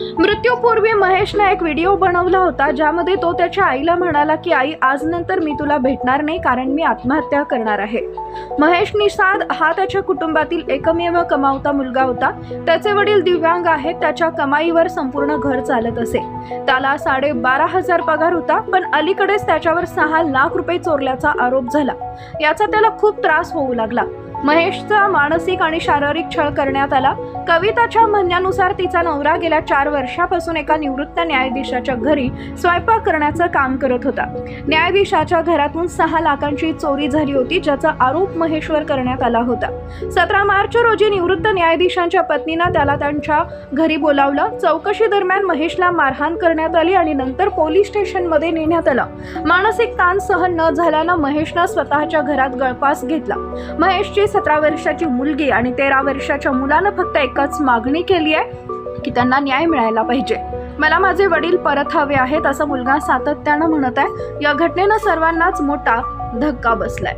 मृत्यूपूर्वी महेशने एक व्हिडिओ बनवला होता ज्यामध्ये तो त्याच्या आईला म्हणाला की आई आज नंतर मी तुला भेटणार नाही कारण मी आत्महत्या करणार आहे. महेश निषाद हा त्याच्या कुटुंबातील एकमेव कमावता मुलगा होता. त्याचे वडील दिव्यांग आहेत त्याच्या कमाईवर संपूर्ण घर चालत असे. त्याला साडे बारा हजार पगार होता पण अलीकडेच त्याच्यावर सहा लाख रुपये चोरल्याचा आरोप झाला. याचा त्याला खूप त्रास होऊ लागला. महेशचा मानसिक आणि शारीरिक छळ करण्यात आला. कविताच्या म्हणण्यानुसार तिचा नवरा गेल्या चार वर्षापासून एका निवृत्त न्यायाधीशाच्या घरी स्वयंपाक करण्याचं काम करत होता. न्यायाधीशाच्या घरातून सहा लाखांची चोरी झाली होती ज्याचा आरोप महेशवर करण्यात आला होता. सतरा मार्च रोजी निवृत्त न्यायाधीशांच्या पत्नीनं त्याला त्यांच्या घरी बोलावलं. चौकशी दरम्यान महेशला मारहाण करण्यात आली आणि नंतर पोलीस स्टेशनमध्ये नेण्यात आलं. मानसिक ताण सहन न झाल्यानं महेशनं स्वतःच्या घरात गळफास घेतला. महेशची सतरा वर्षाची मुलगी आणि तेरा वर्षाच्या मुलानं फक्त एक एकच मागणी केली आहे की त्यांना न्याय मिळायला पाहिजे. मला माझे वडील परत हवे आहेत असं मुलगा सातत्यानं म्हणत आहे. या घटनेनं सर्वांनाच मोठा धक्का बसलाय.